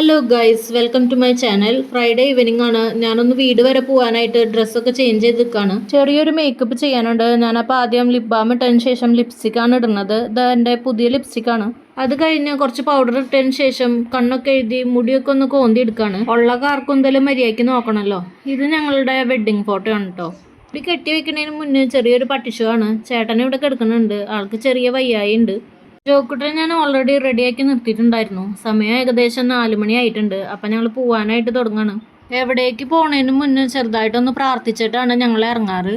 Hello guys welcome to my channel Friday evening ആണ്. ഞാനൊന്ന് വീട് വരെ പോകാനായിട്ട് ഡ്രസ്സൊക്കെ ചേഞ്ച് ചെയ്ത് നിൽക്കുകയാണ് ചെറിയൊരു മേക്കപ്പ് ചെയ്യാനുണ്ട്. ഞാനപ്പോൾ ആദ്യം ലിപ് ബാം ഇട്ടതിന് ശേഷം ലിപ്സ്റ്റിക് ആണ് ഇടുന്നത്. ഇത് എന്റെ പുതിയ ലിപ്സ്റ്റിക് ആണ്. അത് കഴിഞ്ഞ് കുറച്ച് പൗഡർ ഇട്ടതിന് ശേഷം കണ്ണൊക്കെ എഴുതി മുടിയൊക്കെ ഒന്ന് കോന്തി എടുക്കുകയാണ് ഉള്ള കാർക്കും എന്തെങ്കിലും മര്യാദയ്ക്ക് നോക്കണമല്ലോ ഇത് ഞങ്ങളുടെ വെഡ്ഡിങ് ഫോട്ടോ ആണ് കേട്ടോ ഇപ്പം കെട്ടി വെക്കുന്നതിന് മുന്നേ ചെറിയൊരു പട്ടിഷു ആണ്. ചേട്ടൻ ഇവിടെ കിടക്കുന്നുണ്ട്. ആൾക്ക് ചെറിയ വയ്യായി ഉണ്ട് ജോക്കുട്ടനെ ഞാൻ ഓൾറെഡി റെഡി ആക്കി നിർത്തിയിട്ടുണ്ടായിരുന്നു. സമയം ഏകദേശം നാല് മണി ആയിട്ടുണ്ട്. അപ്പം ഞങ്ങൾ പോവാനായിട്ട് തുടങ്ങാണ്. എവിടേക്ക് പോണതിന് മുന്നേ ചെറുതായിട്ടൊന്ന് പ്രാർത്ഥിച്ചിട്ടാണ് ഞങ്ങൾ ഇറങ്ങാറ്.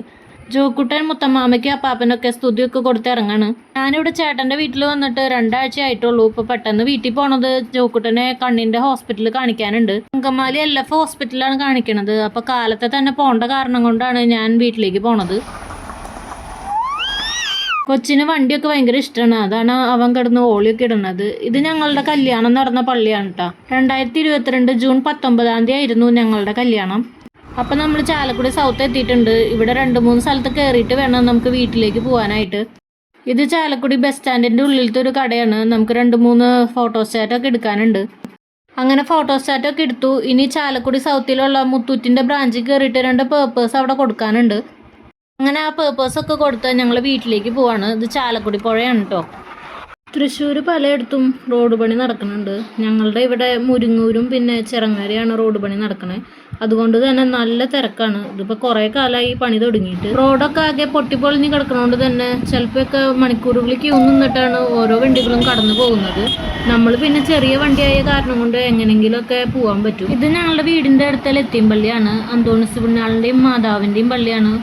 ജോക്കുട്ടൻ മുത്തമ്മാമയ്ക്ക് അപ്പാപ്പനൊക്കെ സ്തുതിയൊക്കെ കൊടുത്ത് ഇറങ്ങാണ്. ഞാനിവിടെ ചേട്ടന്റെ വീട്ടിൽ വന്നിട്ട് രണ്ടാഴ്ച ആയിട്ടുള്ളൂ. ഇപ്പോൾ പെട്ടെന്ന് വീട്ടിൽ പോണത് ജോക്കുട്ടനെ കണ്ണിന്റെ ഹോസ്പിറ്റലിൽ കാണിക്കാനുണ്ട്. അങ്കമാലി എൽ എഫ് ഹോസ്പിറ്റലാണ് കാണിക്കണത്. അപ്പോൾ കാലത്തെ തന്നെ പോകേണ്ട കാരണം കൊണ്ടാണ് ഞാൻ വീട്ടിലേക്ക് പോണത്. കൊച്ചിന് വണ്ടിയൊക്കെ ഭയങ്കര ഇഷ്ടമാണ് അതാണ് അവൻ കിടന്ന് ഓളിയൊക്കെ ഇടുന്നത്. ഇത് ഞങ്ങളുടെ കല്യാണം നടന്ന പള്ളിയാണ് കേട്ടോ രണ്ടായിരത്തി ഇരുപത്തിരണ്ട് ജൂൺ പത്തൊമ്പതാം തീയതി ആയിരുന്നു ഞങ്ങളുടെ കല്യാണം. അപ്പം നമ്മൾ ചാലക്കുടി സൗത്ത് എത്തിയിട്ടുണ്ട്. ഇവിടെ രണ്ട് മൂന്ന് സ്ഥലത്ത് കയറിയിട്ട് വേണം നമുക്ക് വീട്ടിലേക്ക് പോകാനായിട്ട് ഇത് ചാലക്കുടി ബസ് സ്റ്റാൻഡിന്റെ ഉള്ളിലത്തെ ഒരു കടയാണ്. നമുക്ക് രണ്ട് മൂന്ന് ഫോട്ടോസ്റ്റാറ്റൊക്കെ എടുക്കാനുണ്ട്. അങ്ങനെ ഫോട്ടോസ്റ്റാറ്റൊക്കെ എടുത്തു. ഇനി ചാലക്കുടി സൗത്തിലുള്ള മുത്തൂറ്റിന്റെ ബ്രാഞ്ചിൽ കയറിയിട്ട് രണ്ട് പേപ്പേഴ്സ് അവിടെ കൊടുക്കാനുണ്ട്. അങ്ങനെ ആ പേപ്പേഴ്സ് ഒക്കെ കൊടുത്ത് ഞങ്ങൾ വീട്ടിലേക്ക് പോവാണ്. ഇത് ചാലക്കുടി പുഴയാണ് കേട്ടോ തൃശ്ശൂർ പലയിടത്തും റോഡ് പണി നടക്കുന്നുണ്ട്. ഞങ്ങളുടെ ഇവിടെ മുരിങ്ങൂരും പിന്നെ ചിറങ്ങരയാണ് റോഡ് പണി നടക്കണേ. അതുകൊണ്ട് തന്നെ നല്ല തിരക്കാണ്. ഇതിപ്പോൾ കുറേ കാലമായി പണി തുടങ്ങിയിട്ട്. റോഡൊക്കെ ആകെ പൊട്ടിപ്പൊളിഞ്ഞ് കിടക്കുന്നതുകൊണ്ട് തന്നെ ചിലപ്പോഴൊക്കെ മണിക്കൂറുകളിൽ ക്യൂ നിന്നിട്ടാണ് ഓരോ വണ്ടികളും കടന്നു പോകുന്നത്. നമ്മൾ പിന്നെ ചെറിയ വണ്ടിയായ കാരണം കൊണ്ട് എങ്ങനെയെങ്കിലുമൊക്കെ പോകാൻ പറ്റും. ഇത് ഞങ്ങളുടെ വീടിന്റെ അടുത്ത എത്തിയും പള്ളിയാണ്. അന്തോണിസ് പുണ്യാളിന്റെയും മാതാവിന്റെയും പള്ളിയാണ്.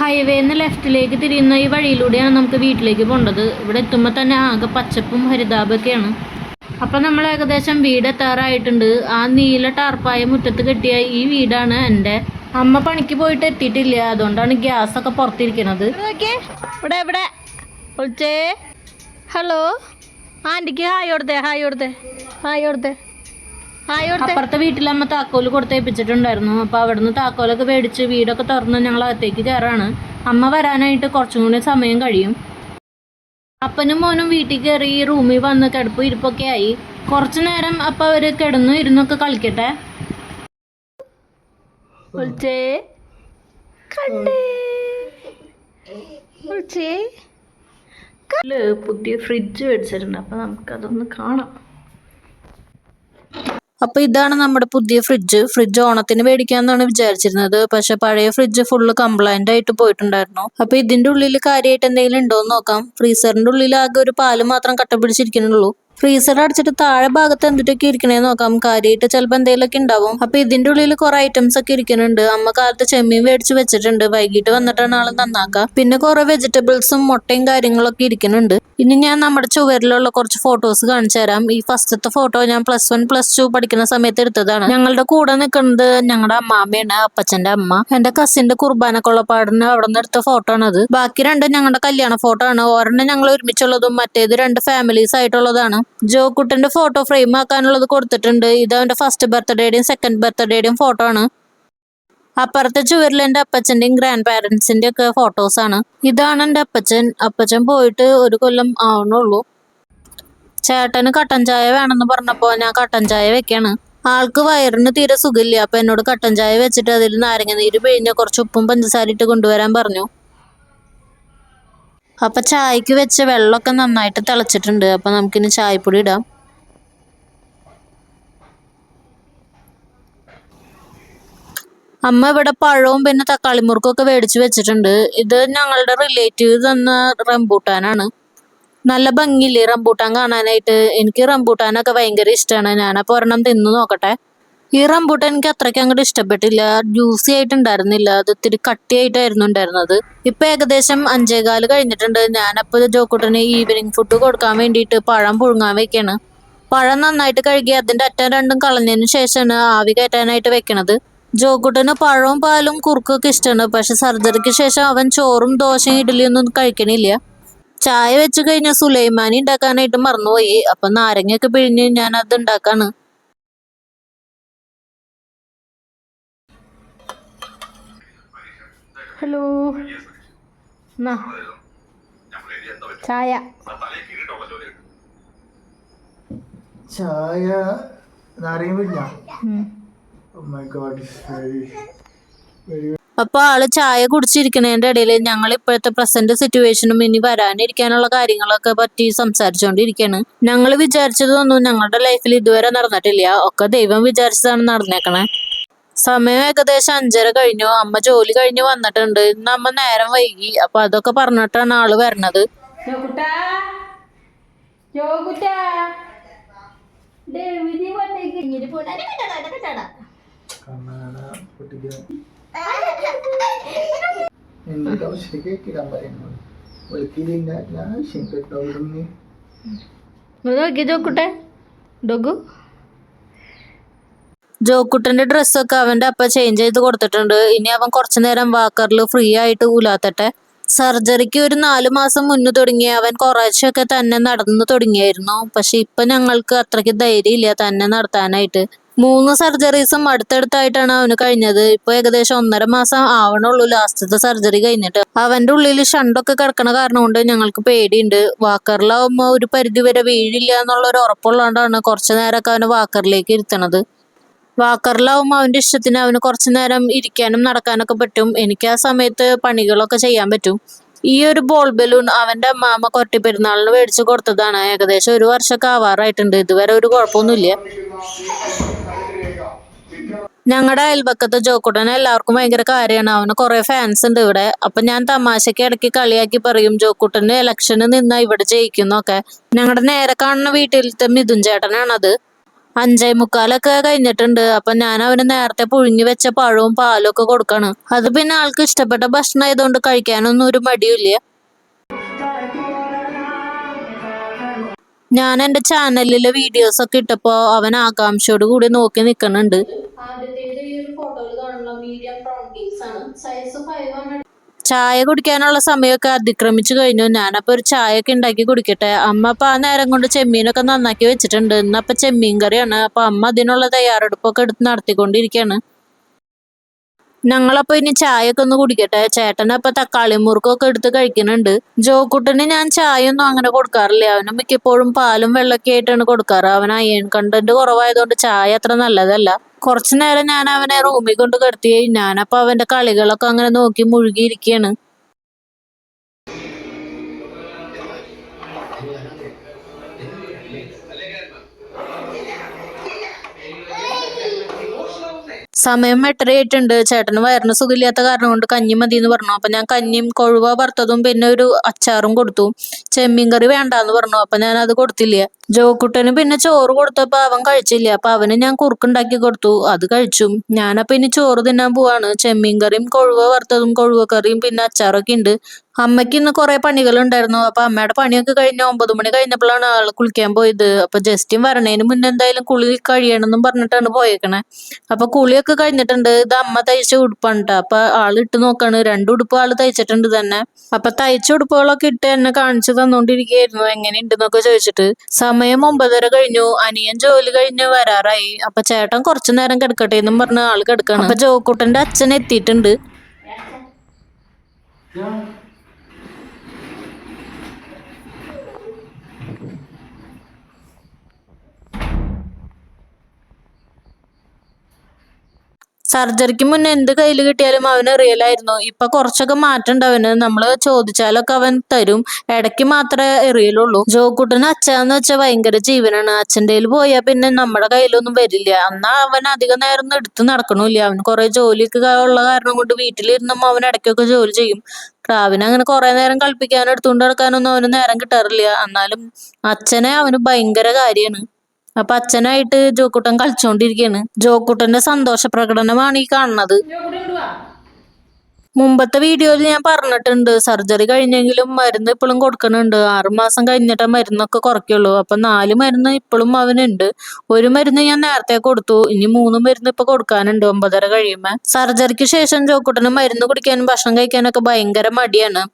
ഹൈവേന്ന് ലെഫ്റ്റിലേക്ക് തിരിയുന്ന ഈ വഴിയിലൂടെയാണ് നമുക്ക് വീട്ടിലേക്ക് പോകേണ്ടത് ഇവിടെ എത്തുമ്പോൾ തന്നെ ആകെ പച്ചപ്പും ഹരിതാപൊക്കെയാണ് അപ്പം നമ്മൾ ഏകദേശം വീട് എത്താറായിട്ടുണ്ട്. ആ നീല ടാർപ്പായ മുറ്റത്ത് കെട്ടിയ ഈ വീടാണ് എന്റെ. അമ്മ പണിക്ക് പോയിട്ട് എത്തിയിട്ടില്ല. അതുകൊണ്ടാണ് ഗ്യാസ് ഒക്കെ പുറത്തിരിക്കണത്. ഇവിടെ ഇവിടെ വിളിച്ചേ ഹലോ ആന്റിക്ക് ഹായ് കൊടുത്തേ ഹായ് കൊടുത്തേ. ഹായ് കൊടുത്തേ. അപ്പുറത്തെ വീട്ടിലമ്മ താക്കോൽ കൊടുത്തേപ്പിച്ചിട്ടുണ്ടായിരുന്നു. അപ്പൊ അവിടുന്ന് താക്കോലൊക്കെ മേടിച്ച് വീടൊക്കെ തുറന്ന് ഞങ്ങൾ അകത്തേക്ക് കയറാണ്. അമ്മ വരാനായിട്ട് കുറച്ചും കൂടി സമയം കഴിയും. അപ്പനും മോനും വീട്ടിൽ കയറി റൂമിൽ വന്ന് കിടപ്പ് ഇരിപ്പൊക്കെ ആയി. കുറച്ചു നേരം അപ്പം അവർ കിടന്നു ഇരുന്നൊക്കെ കളിക്കട്ടെ. കണ്ടേ. പുതിയ ഫ്രിഡ്ജ് മേടിച്ചിട്ടുണ്ട്. അപ്പം നമുക്കതൊന്ന് കാണാം. അപ്പൊ ഇതാണ് നമ്മുടെ പുതിയ ഫ്രിഡ്ജ് ഫ്രിഡ്ജ് ഓണത്തിന് മേടിക്കാന്നാണ് വിചാരിച്ചിരുന്നത്. പക്ഷെ പഴയ ഫ്രിഡ്ജ് ഫുള്ള് കംപ്ലൈന്റ് ആയിട്ട് പോയിട്ടുണ്ടായിരുന്നു. അപ്പൊ ഇതിന്റെ ഉള്ളിൽ കാര്യമായിട്ട് എന്തെങ്കിലും ഉണ്ടോ എന്ന് നോക്കാം. ഫ്രീസറിന്റെ ഉള്ളിൽ ആകെ ഒരു പാൽ മാത്രം കട്ട പിടിച്ചിരിക്കുന്നുള്ളൂ. ഫ്രീസർ അടിച്ചിട്ട് താഴെ ഭാഗത്ത് എന്തിട്ടൊക്കെ ഇരിക്കണേന്ന് നോക്കാം. കാര്യമായിട്ട് ചിലപ്പോൾ എന്തെങ്കിലുമൊക്കെ ഉണ്ടാവും. അപ്പൊ ഇതിന്റെ ഉള്ളിൽ കുറെ ഐറ്റംസ് ഒക്കെ ഇരിക്കുന്നുണ്ട്. അമ്മ കാലത്ത് ചെമ്മീൻ മേടിച്ച് വെച്ചിട്ടുണ്ട്. വൈകിട്ട് വന്നിട്ടാണ് ആൾ നന്നാക്കുക പിന്നെ കുറെ വെജിറ്റബിൾസും മുട്ടയും കാര്യങ്ങളൊക്കെ ഇരിക്കുന്നുണ്ട്. ഇനി ഞാൻ നമ്മുടെ ചുവരിലുള്ള കുറച്ച് ഫോട്ടോസ് കാണിച്ചു തരാം. ഈ ഫസ്റ്റത്തെ ഫോട്ടോ ഞാൻ പ്ലസ് വൺ പ്ലസ് ടു പഠിക്കുന്ന സമയത്ത് എടുത്തതാണ്. ഞങ്ങളുടെ കൂടെ നിൽക്കുന്നത് ഞങ്ങളുടെ അമ്മാമ്മയാണ് അപ്പച്ചന്റെ അമ്മ. എന്റെ കസിന്റെ കുർബാന കൊള്ളപ്പാടിന് അവിടെ നിന്ന് എടുത്ത ഫോട്ടോ ആണ് അത്. ബാക്കി രണ്ടും ഞങ്ങളുടെ കല്യാണ ഫോട്ടോ ആണ്. ഒരെണ്ണം ഞങ്ങൾ ഒരുമിച്ചുള്ളതും മറ്റേത് രണ്ട് ഫാമിലീസ് ആയിട്ടുള്ളതാണ്. ജോക്കുട്ടന്റെ ഫോട്ടോ ഫ്രെയിം ആക്കാനുള്ളത് കൊടുത്തിട്ടുണ്ട്. ഇത് അവന്റെ ഫസ്റ്റ് ബർത്ത്ഡേയുടെയും സെക്കൻഡ് ബർത്ത്ഡേയുടെയും ഫോട്ടോ ആണ്. അപ്പുറത്തെ ചുവരിൽ എന്റെ അപ്പച്ചന്റെയും ഗ്രാൻഡ് പാരൻസിന്റെ ഒക്കെ ഫോട്ടോസ് ആണ്. ഇതാണ് എന്റെ അപ്പച്ചൻ. അപ്പച്ചൻ പോയിട്ട് ഒരു കൊല്ലം ആവണുള്ളൂ. ചേട്ടന് കട്ടൻ ചായ വേണമെന്ന് പറഞ്ഞപ്പോൾ ഞാൻ കട്ടൻ ചായ വെക്കാണ്. ആൾക്ക് വയറിന് തീരെ സുഖമില്ല. അപ്പൊ എന്നോട് കട്ടൻ ചായ വെച്ചിട്ട് അതിൽ നാരങ്ങ നീര് പിഴിഞ്ഞ കുറച്ച് ഉപ്പും പഞ്ചസാര ഇട്ട് കൊണ്ടുവരാൻ പറഞ്ഞു. അപ്പൊ ചായക്ക് വെച്ച വെള്ളമൊക്കെ നന്നായിട്ട് തിളച്ചിട്ടുണ്ട്. അപ്പൊ നമുക്കിനി ചായപ്പൊടി ഇടാം. അമ്മ ഇവിടെ പഴവും പിന്നെ തക്കാളി മുറുക്കൊക്കെ മേടിച്ചു വെച്ചിട്ടുണ്ട്. ഇത് ഞങ്ങളുടെ റിലേറ്റീവ് തന്ന റംബൂട്ടാനാണ്. നല്ല ഭംഗിയില്ലേ റംബൂട്ടാൻ കാണാനായിട്ട്? എനിക്ക് റംബൂട്ടാനൊക്കെ ഭയങ്കര ഇഷ്ടമാണ് ഞാനപ്പോൾ ഒരെണ്ണം തിന്നു നോക്കട്ടെ. ഈ റംബൂട്ടാൻ എനിക്ക് അത്രയ്ക്ക് അങ്ങോട്ട് ഇഷ്ടപ്പെട്ടില്ല. ജ്യൂസി ആയിട്ടുണ്ടായിരുന്നില്ല. അത് ഇത്തിരി കട്ടിയായിട്ടായിരുന്നു ഉണ്ടായിരുന്നത്. ഇപ്പൊ ഏകദേശം അഞ്ചേകാൽ കഴിഞ്ഞിട്ടുണ്ട്. ഞാനപ്പോൾ ജോക്കുട്ടന് ഈവനിങ് ഫുഡ് കൊടുക്കാൻ വേണ്ടിയിട്ട് പഴം പുഴുങ്ങാൻ വെക്കാണ്. പഴം നന്നായിട്ട് കഴുകി അതിന്റെ അറ്റം രണ്ടും കളഞ്ഞതിന് ശേഷമാണ് ആവി കയറ്റാനായിട്ട് വെക്കണത്. ജോക്കുട്ടന് പഴവും പാലും കുറുക്കൊക്കെ ഇഷ്ടമാണ് പക്ഷെ സർജറിക്ക് ശേഷം അവൻ ചോറും ദോശയും ഇഡ്ഡലിയൊന്നും കഴിക്കണില്ല. ചായ വെച്ച് കഴിഞ്ഞ സുലൈമാനി ഉണ്ടാക്കാനായിട്ട് മറന്നുപോയി. അപ്പൊ നാരങ്ങയൊക്കെ പിഴിഞ്ഞ് ഞാൻ അത് ഉണ്ടാക്കാണ്. ഹലോ. ചായ. ചായ നാരങ്ങ പിഴിഞ്ഞാ? Oh അപ്പൊ ആൾ ചായ കുടിച്ചിരിക്കുന്നതിന്റെ ഇടയിൽ ഞങ്ങൾ ഇപ്പോഴത്തെ പ്രസന്റ് സിറ്റുവേഷനും ഇനി വരാനിരിക്കാനുള്ള കാര്യങ്ങളൊക്കെ പറ്റി സംസാരിച്ചുകൊണ്ടിരിക്കുകയാണ് ഞങ്ങൾ വിചാരിച്ചതൊന്നും ഞങ്ങളുടെ ലൈഫിൽ ഇതുവരെ നടന്നിട്ടില്ല. ഒക്കെ ദൈവം വിചാരിച്ചതാണ് നടന്നേക്കണേ. സമയം ഏകദേശം അഞ്ചര കഴിഞ്ഞു. അമ്മ ജോലി കഴിഞ്ഞു വന്നിട്ടുണ്ട്. ഇന്ന് അമ്മ നേരം വൈകി. അപ്പൊ അതൊക്കെ പറഞ്ഞിട്ടാണ് ആൾ വരണത്. കണ്ണാട പൊട്ടിക്കാൻ എന്നിട്ട് ശരിക്കും ഇടാൻ പറയുന്നത് ശരിക്കും ജോക്കുട്ടെ ഡൊഗു. ജോക്കുട്ടന്റെ ഡ്രസ്സൊക്കെ അവന്റെ അപ്പ ചേഞ്ച് ചെയ്ത് കൊടുത്തിട്ടുണ്ട്. ഇനി അവൻ കുറച്ചു നേരം വാക്കറിൽ ഫ്രീ ആയിട്ട് ഊലാത്തട്ടെ. സർജറിക്ക് ഒരു നാല് മാസം മുന്നേ തുടങ്ങി. അവൻ കുറേശ്ശൊക്കെ തന്നെ നടന്നു തുടങ്ങിയായിരുന്നു. പക്ഷെ ഇപ്പൊ ഞങ്ങൾക്ക് അത്രയ്ക്ക് ധൈര്യമില്ല തന്നെ നടത്താനായിട്ട്. മൂന്ന് സർജറീസും അടുത്തടുത്തായിട്ടാണ് അവന് കഴിഞ്ഞത്. ഇപ്പൊ ഏകദേശം ഒന്നര മാസം ആവണുള്ളൂ ലാസ്റ്റത്തെ സർജറി കഴിഞ്ഞിട്ട്. അവന്റെ ഉള്ളിൽ ഷണ്ടൊക്കെ കിടക്കണ കാരണം കൊണ്ട് ഞങ്ങൾക്ക് പേടിയുണ്ട്. വാക്കറിലാവുമ്പോ ഒരു പരിധി വരെ വീഴില്ല എന്നുള്ള ഒരു ഉറപ്പുള്ളതുകൊണ്ടാണ് കുറച്ചു നേരമൊക്കെ അവന് വാക്കറിലേക്ക് ഇരുത്തണത്. വാക്കറിലാവുമ്പോൾ അവന്റെ ഇഷ്ടത്തിന് അവന് കുറച്ചു നേരം ഇരിക്കാനും നടക്കാനൊക്കെ പറ്റും. എനിക്ക് ആ സമയത്ത് പണികളൊക്കെ ചെയ്യാൻ പറ്റും. ഈ ഒരു ബോൾ ബലൂൺ അവന്റെ അമ്മാമ്മ കൊട്ടി പെരുന്നാളിന് മേടിച്ചു കൊടുത്തതാണ്. ഏകദേശം ഒരു വർഷമൊക്കെ ആവാറായിട്ടുണ്ട്. ഇതുവരെ ഒരു കുഴപ്പമൊന്നുമില്ല. ഞങ്ങളുടെ അയൽപക്കത്ത് ജോക്കുട്ടനെ എല്ലാവർക്കും ഭയങ്കര കാര്യമാണ്. അവന് കുറെ ഫാൻസ് ഉണ്ട് ഇവിടെ. അപ്പൊ ഞാൻ തമാശക്ക് ഇടയ്ക്ക് കളിയാക്കി പറയും ജോക്കുട്ടന് ഇലക്ഷന് നിന്ന ഇവിടെ ജയിക്കുന്നൊക്കെ. ഞങ്ങളുടെ നേരെ കാണുന്ന വീട്ടിലത്തെ മിഥുൻ ചേട്ടനാണത്. അഞ്ചേ മുക്കാലൊക്കെ കഴിഞ്ഞിട്ടുണ്ട്. അപ്പൊ ഞാൻ അവന് നേരത്തെ പുഴുങ്ങി വെച്ച പഴവും പാലും ഒക്കെ കൊടുക്കാണ്. അത് പിന്നെ ആൾക്ക് ഇഷ്ടപ്പെട്ട ഭക്ഷണം ആയതുകൊണ്ട് കഴിക്കാനൊന്നും ഒരു മടിയില്ല ഞാൻ എന്റെ ചാനലിലെ വീഡിയോസ് ഒക്കെ ഇട്ടപ്പോ അവൻ ആകാംക്ഷയോട് കൂടി നോക്കി നിൽക്കുന്നുണ്ട് ചായ കുടിക്കാനുള്ള സമയമൊക്കെ അതിക്രമിച്ചു കഴിഞ്ഞു. ഞാനപ്പോ ഒരു ചായ ഒക്കെ ഉണ്ടാക്കി കുടിക്കട്ടെ. അമ്മ അപ്പൊ ആ നേരം കൊണ്ട് ചെമ്മീനൊക്കെ നന്നാക്കി വെച്ചിട്ടുണ്ട്. ഇന്നപ്പൊ ചെമ്മീൻ കറിയാണ്. അപ്പൊ അമ്മ അതിനുള്ള തയ്യാറെടുപ്പൊക്കെ എടുത്ത് നടത്തിക്കൊണ്ടിരിക്കുകയാണ്. ഞങ്ങളപ്പോ ഇനി ചായ ഒക്കെ ഒന്ന് കുടിക്കട്ടെ. ചേട്ടനപ്പൊ തക്കാളി മുറുക്കൊക്കെ എടുത്ത് കഴിക്കുന്നുണ്ട്. ജോക്കുട്ടന് ഞാൻ ചായ ഒന്നും അങ്ങനെ കൊടുക്കാറില്ല. അവന് മിക്കപ്പോഴും പാലും വെള്ളമൊക്കെ ആയിട്ടാണ് കൊടുക്കാറ്. അവൻ അയൺ കണ്ടന്റ് കുറവായതുകൊണ്ട് ചായ അത്ര നല്ലതല്ല. കുറച്ചു നേരം ഞാൻ അവനെ റൂമിൽ കൊണ്ട് കിടത്തി ഞാനപ്പോ അവന്റെ കളികളൊക്കെ അങ്ങനെ നോക്കി മുഴുകിയിരിക്കുകയാണ് സമയം എട്ടരയായിട്ടുണ്ട്. ചേട്ടന് വയറിന് സുഖമില്ലാത്ത കാരണം കൊണ്ട് കഞ്ഞി മതി എന്ന് പറഞ്ഞു. അപ്പൊ ഞാൻ കഞ്ഞിയും കൊഴുവ വറുത്തതും പിന്നെ ഒരു അച്ചാറും കൊടുത്തു. ചെമ്മീൻ കറി വേണ്ടാന്ന് പറഞ്ഞു. അപ്പൊ ഞാൻ അത് കൊടുത്തില്ല. ജോക്കുട്ടന് പിന്നെ ചോറ് കൊടുത്തപ്പോ അവൻ കഴിച്ചില്ല. അപ്പൊ അവന് ഞാൻ കുറുക്കുണ്ടാക്കി കൊടുത്തു. അത് കഴിച്ചു. ഞാനപ്പൊ ഇനി ചോറ് തിന്നാൻ പോവാണ്. ചെമ്മീൻ കറിയും കൊഴുവ വറുത്തതും കൊഴുവ കറിയും പിന്നെ അച്ചാറൊക്കെ ഉണ്ട് അമ്മയ്ക്ക് ഇന്ന് കുറെ പണികളുണ്ടായിരുന്നു. അപ്പൊ അമ്മയുടെ പണിയൊക്കെ കഴിഞ്ഞ ഒമ്പത് മണി കഴിഞ്ഞപ്പോഴാണ് ആൾ കുളിക്കാൻ പോയത്. അപ്പൊ ജസ്റ്റിൻ വരണേന് മുന്നേ എന്തായാലും കുളി കഴിയണമെന്നും പറഞ്ഞിട്ടാണ് പോയേക്കണേ. അപ്പൊ കുളിയൊക്കെ കഴിഞ്ഞിട്ടുണ്ട്. ഇത് അമ്മ തയ്ച്ച ഉടുപ്പാണ് അപ്പൊ ആൾ ഇട്ട് നോക്കാണ്. രണ്ട് ഉടുപ്പ് ആൾ തയ്ച്ചിട്ടുണ്ട് തന്നെ. അപ്പൊ തയ്ച്ച ഉടുപ്പുകളൊക്കെ ഇട്ട് എന്നെ കാണിച്ചു തന്നോണ്ടിരിക്കുകയായിരുന്നു. എങ്ങനെയുണ്ടെന്നൊക്കെ ചോദിച്ചിട്ട്. സമയം ഒമ്പതര കഴിഞ്ഞു അനിയൻ ജോലി കഴിഞ്ഞ് വരാറായി. അപ്പൊ ചേട്ടൻ കുറച്ചു നേരം കിടക്കട്ടെ എന്നും പറഞ്ഞ് ആൾ കിടക്കാണ്. അപ്പൊ ജോക്കുട്ടന്റെ അച്ഛൻ എത്തിയിട്ടുണ്ട്. സർജറിക്ക് മുന്നേ എന്ത് കയ്യിൽ കിട്ടിയാലും അവന് എറിയലായിരുന്നു ഇപ്പൊ കുറച്ചൊക്കെ മാറ്റമുണ്ട് അവന്. നമ്മൾ ചോദിച്ചാലൊക്കെ അവൻ തരും. ഇടയ്ക്ക് മാത്രമേ എറിയലുള്ളൂ ജോക്കുട്ടന് അച്ഛന്ന് വെച്ചാൽ ഭയങ്കര ജീവനാണ്. അച്ഛന്റെ പോയാൽ പിന്നെ നമ്മുടെ കയ്യിലൊന്നും വരില്ല. എന്നാ അവൻ അധികം നേരം എടുത്ത് നടക്കണില്ല. അവൻ കുറെ ജോലിയൊക്കെ ഉള്ള കാരണം കൊണ്ട് വീട്ടിലിരുന്നും അവൻ ഇടയ്ക്കൊക്കെ ജോലി ചെയ്യും. പ്രാവിനെ അങ്ങനെ കുറെ നേരം കളിപ്പിക്കാനും എടുത്തുകൊണ്ട് നടക്കാനൊന്നും അവന് നേരം കിട്ടാറില്ല. എന്നാലും അച്ഛനെ അവന് ഭയങ്കര കാര്യമാണ് അപ്പൊ അച്ഛനായിട്ട് ജോക്കുട്ടൻ കളിച്ചോണ്ടിരിക്കയാണ്. ജോക്കുട്ടന്റെ സന്തോഷ പ്രകടനമാണ് ഈ കാണുന്നത്. മുമ്പത്തെ വീഡിയോയിൽ ഞാൻ പറഞ്ഞിട്ടുണ്ട് സർജറി കഴിഞ്ഞെങ്കിലും മരുന്ന് ഇപ്പോഴും കൊടുക്കുന്നുണ്ട്. ആറുമാസം കഴിഞ്ഞിട്ട് മരുന്നൊക്കെ കുറയ്ക്കുള്ളൂ. അപ്പൊ നാല് മരുന്ന് ഇപ്പോഴും അവനുണ്ട്. ഒരു മരുന്ന് ഞാൻ നേരത്തെ കൊടുത്തു. ഇനി മൂന്ന് മരുന്ന് ഇപ്പൊ കൊടുക്കാനുണ്ട് ഒമ്പതര കഴിയുമ്പോ. സർജറിക്ക് ശേഷം ജോക്കുട്ടന് മരുന്ന് കുടിക്കാനും ഭക്ഷണം കഴിക്കാനൊക്കെ ഭയങ്കര മടിയാണ്.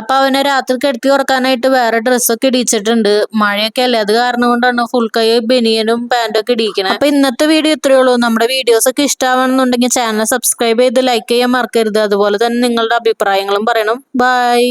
അപ്പൊ അവനെ രാത്രി കിടത്തി ഉറക്കാനായിട്ട് വേറെ ഡ്രസ്സൊക്കെ ഇടിച്ചിട്ടുണ്ട്. മഴയൊക്കെ അല്ലേ? അത് കാരണം കൊണ്ടാണ് ഫുൾ കൈ ബനിയനും പാന്റും ഒക്കെ ഇടിക്കണത് അപ്പൊ ഇന്നത്തെ വീഡിയോ ഇത്രയേ ഉള്ളൂ. നമ്മുടെ വീഡിയോസ് ഒക്കെ ഇഷ്ടമാണെന്നുണ്ടെങ്കിൽ ചാനൽ സബ്സ്ക്രൈബ് ചെയ്ത് ലൈക്ക് ചെയ്യാൻ മറക്കരുത്. അതുപോലെ തന്നെ നിങ്ങളുടെ അഭിപ്രായങ്ങളും പറയണം. ബൈ